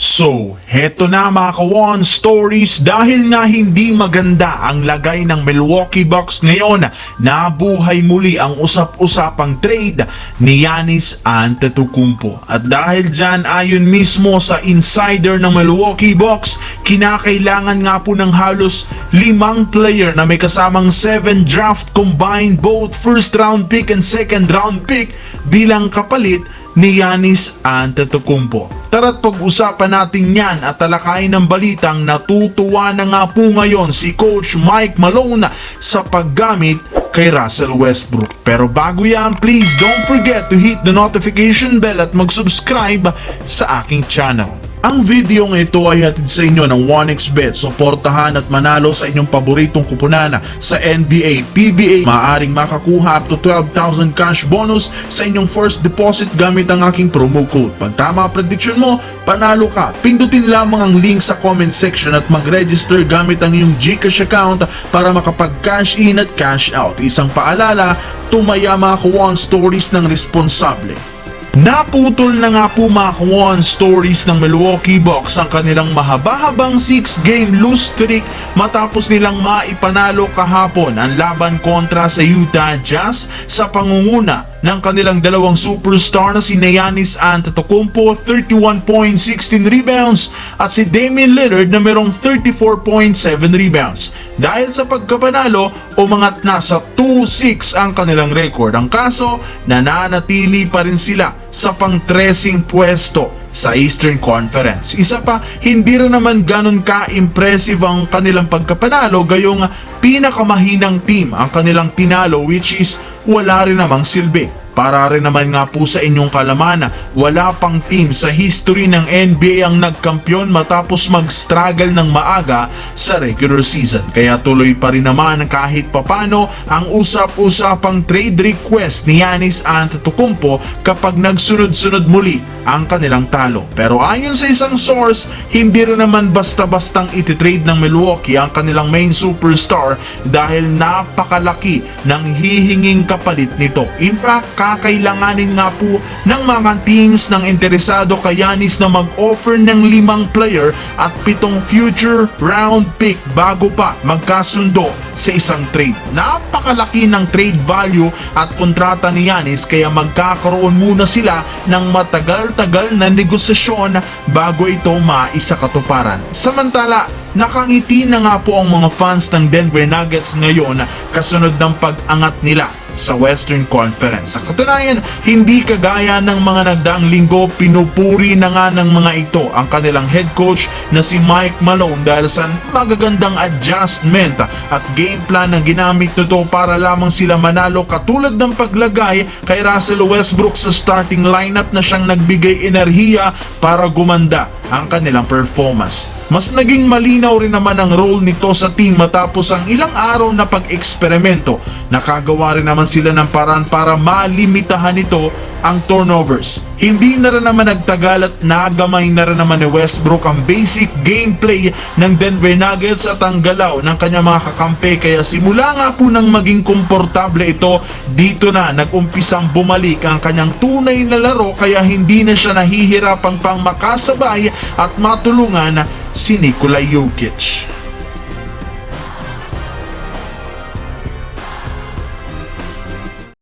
So, heto na mga kawan stories dahil nga hindi maganda ang lagay ng Milwaukee Bucks ngayon nabuhay muli ang usap-usapang trade ni Giannis Antetokounmpo. At dahil dyan ayon mismo sa insider ng Milwaukee Bucks, kinakailangan nga po ng halos limang player na may kasamang 7 draft combined both first round pick and second round pick bilang kapalit ni Yanis Antetokounmpo. Tara't pag-usapan natin yan at talakayin ng balitang natutuwa na nga po ngayon si Coach Mike Malone sa paggamit kay Russell Westbrook. Pero bago yan, please don't forget to hit the notification bell at mag-subscribe sa aking channel. Ang video ng ito ay hatid sa inyo ng 1xBet. Suportahan at manalo sa inyong paboritong kupunan sa NBA, PBA. Maaring makakuha up to 12,000 cash bonus sa inyong first deposit gamit ang aking promo code. Pag tama ang prediction mo, panalo ka. Pindutin lamang ang link sa comment section at mag-register gamit ang iyong Gcash account para makapag-cash in at cash out. Isang paalala, tumaya mga kuwan stories ng responsable. Naputol na nga po mga Kwan stories ng Milwaukee Bucks ang kanilang mahaba-habang 6-game lose streak matapos nilang maipanalo kahapon ang laban kontra sa Utah Jazz sa pangunguna ng kanilang dalawang superstar na si Giannis Antetokounmpo 31.16 rebounds at si Damian Lillard na merong 34.7 rebounds. Dahil sa pagkapanalo, umangat na sa 2-6 ang kanilang record. Ang kaso, nananatili pa rin sila sa pang-13 pwesto sa Eastern Conference. Isa pa, hindi rin naman ganun ka-impressive ang kanilang pagkapanalo gayong pinakamahinang team ang kanilang tinalo which is wala rin namang silbi. Para rin naman nga po sa inyong kalaman, wala pang team sa history ng NBA ang nagkampiyon matapos mag-struggle ng maaga sa regular season. Kaya tuloy pa rin naman kahit papano ang usap-usapang trade request ni Giannis Antetokounmpo kapag nagsunod-sunod muli ang kanilang talo. Pero ayon sa isang source, hindi rin naman basta-bastang ititrade ng Milwaukee ang kanilang main superstar dahil napakalaki ng hihinging kapalit nito. In fact, kakailanganin nga po ng mga teams ng interesado kay Giannis na mag-offer ng limang player at pitong future round pick bago pa magkasundo sa isang trade. Napakalaki ng trade value at kontrata ni Giannis kaya magkakaroon muna sila ng matagal-tagal na negosasyon bago ito maisakatuparan. Samantala, nakangiti na nga po ang mga fans ng Denver Nuggets ngayon kasunod ng pag-angat nila sa Western Conference. Sa katunayan, hindi kagaya ng mga nagdaang linggo, pinupuri na nga ng mga ito ang kanilang head coach na si Mike Malone dahil sa magagandang adjustment at game plan na ginamit nito para lamang sila manalo katulad ng paglagay kay Russell Westbrook sa starting lineup na siyang nagbigay enerhiya para gumanda ang kanilang performance. Mas naging malinaw rin naman ang role nito sa team matapos ang ilang araw na pag-eksperimento. Nakagawa rin naman sila ng paraan para malimitahan nito ang turnovers. Hindi na rin naman nagtagal at nagamay na rin naman ni Westbrook ang basic gameplay ng Denver Nuggets at ang galaw ng kanyang mga kakampi kaya simula nga po nang maging komportable ito dito na nag-umpisang bumalik ang kanyang tunay na laro kaya hindi na siya nahihirapang pang makasabay at matulungan si Nikola Jokic.